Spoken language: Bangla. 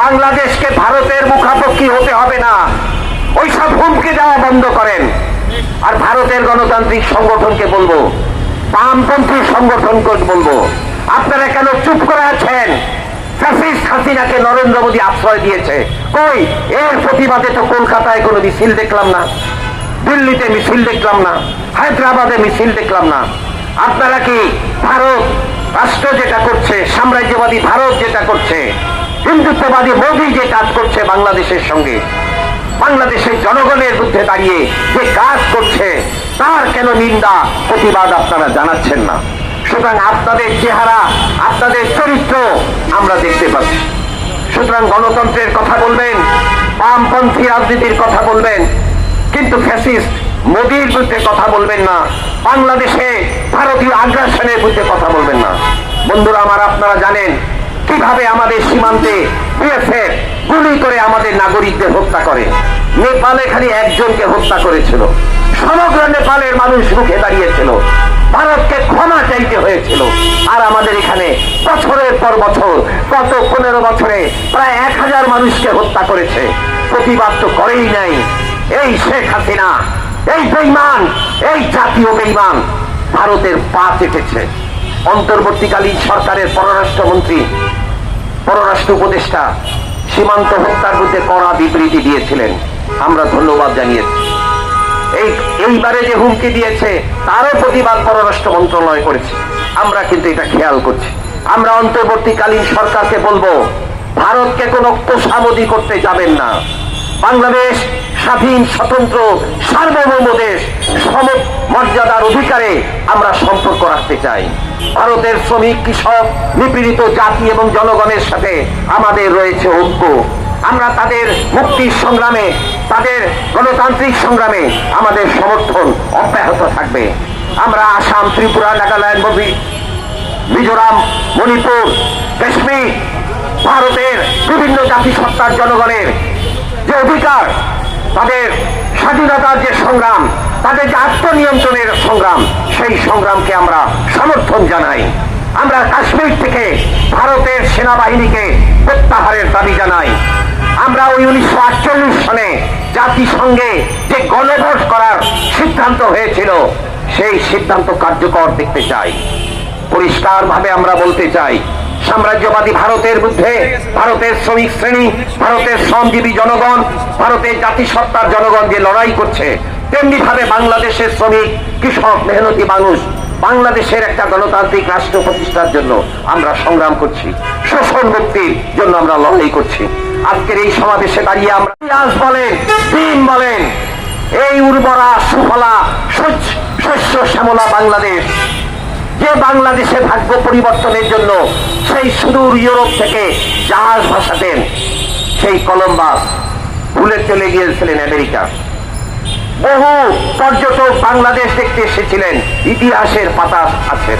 বাংলাদেশকে ভারতের মুখাপক্ষী হতে হবে না। ওইসব হুমকি দেওয়া বন্ধ করেন। আর ভারতের গণতান্ত্রিক সংগঠনকে বলব, বামপন্থী সংগঠনকে বলব, আপনারা কেন চুপ করে আছেন? হাসিনাকে নরেন্দ্র মোদী আশ্রয় দিয়েছে। কই? এর প্রতিবাদে তো কলকাতায় কোনো মিছিল দেখলাম না, দিল্লিতে মিছিল দেখলাম না, হায়দ্রাবাদে মিছিল দেখলাম না। আপনারা কি ভারত, রাষ্ট্র যেটা করছে, সাম্রাজ্যবাদী ভারত যেটা করছে হিন্দুত্ববাদী মোদী যে কাজ করছে বাংলাদেশের সঙ্গে, বাংলাদেশের জনগণের বিরুদ্ধে দাঁড়িয়ে যে কাজ করছে, তার কেন নিন্দা, প্রতিবাদ আপনারা জানাচ্ছেন না? সুতরাং আপনাদের চেহারা, আপনাদের চরিত্র আমরা দেখতে পাচ্ছি। সুতরাং গণতন্ত্রের কথা বলবেন, বামপন্থী রাজনীতির কথা বলবেন, কিন্তু ফ্যাসিস্ট মোদীর বিরুদ্ধে কথা বলবেন না, বাংলাদেশে ভারতীয় আগ্রাসনের বিরুদ্ধে কথা বলবেন না। বন্ধুরা, আমার আপনারা জানেন কীভাবে আমাদের সীমান্তে গুলি করে আমাদের নাগরিকদের হত্যা করে? নেপালে খালি একজনকে হত্যা করেছিল। সমগ্র নেপালের মানুষ মুখে দাঁড়িয়েছিল। ভারতকে ক্ষমা চাইতে হয়েছিল। আর আমাদের এখানে বছরের পর বছর, গত পনেরো বছরে প্রায় এক হাজার মানুষকে হত্যা করেছে। প্রতিবাদ তো করেই নাই। এই শেখ হাসিনা, এই বেইমান, এই জাতীয় বেইমান ভারতের পা চেটেছে অন্তর্বর্তীকালীন সরকারের পররাষ্ট্রমন্ত্রী পররাষ্ট্র উপদেষ্টা সীমান্ত হত্যার বিরুদ্ধে কড়া বিবৃতি দিয়েছিলেন। আমরা ধন্যবাদ জানিয়েছি। এই, এইবারে যে হুমকি দিয়েছে, তারও প্রতিবাদ পররাষ্ট্র মন্ত্রণালয় করেছে। আমরা কিন্তু এটা খেয়াল করছি। আমরা অন্তর্বর্তীকালীন সরকারকে বলব, ভারতকে কোনো তোষামদি করতে যাবেন না। বাংলাদেশ স্বাধীন, স্বতন্ত্র, সার্বভৌম দেশ, সম মর্যাদার অধিকারে আমরা সম্পর্ক রাখতে চাই। ভারতের শ্রমিক, কৃষক, নিপীড়িত জাতি এবং জনগণের সাথে আমাদের রয়েছে ঐক্য। আমরা তাদের মুক্তির সংগ্রামে, তাদের গণতান্ত্রিক সংগ্রামে আমাদের সমর্থন অব্যাহত থাকবে। আমরা আসাম, ত্রিপুরা, নাগাল্যান্ড মিজোরাম, মণিপুর, কাশ্মীর, ভারতের বিভিন্ন জাতিসত্তার জনগণের যে অধিকার তাদের স্বাধীনতার যে সংগ্রাম, তাদের যে আত্মনিয়ন্ত্রণের সংগ্রাম, সেই সংগ্রামকে আমরা সমর্থন জানাই। আমরা কাশ্মীর থেকে ভারতের সেনাবাহিনীকে প্রত্যাহারের দাবি জানাই। আমরা ওই উনিশশো আটচল্লিশ সনে জাতিসংঘে যে গণভোট করার সিদ্ধান্ত হয়েছিল, সেই সিদ্ধান্ত কার্যকর দেখতে চাই। পরিষ্কার ভাবে আমরা বলতে চাই সাম্রাজ্যবাদী ভারতের বিরুদ্ধে, ভারতের শ্রমিক শ্রেণি, ভারতের শ্রমজীবী জনগণ, ভারতের জাতিসত্তার জনগণ যে লড়াই করছে তেমনি ভাবে বাংলাদেশের শ্রমিক, কৃষক, মেহনতি মানুষ, বাংলাদেশের একটা গণতান্ত্রিক রাষ্ট্র প্রতিষ্ঠার জন্য আমরা সংগ্রাম করছি, শোষণ মুক্তির জন্য আমরা লড়াই করছি। আজকের এই সমাবেশে দাঁড়িয়ে আমরা বলেন ডিম বলেন, এই উর্বরা, সুফলা শস্য শ্যামলা বাংলাদেশ যে বাংলাদেশে ভাগ্য পরিবর্তনের জন্য, সেই সুদূর ইউরোপ থেকে জাহাজ ভাসাতেন সেই কলম্বাস ভুলে চলে গিয়েছিলেন আমেরিকা। বহু পর্যটক বাংলাদেশ দেখতে এসেছিলেন, ইতিহাসের পাতা আছে।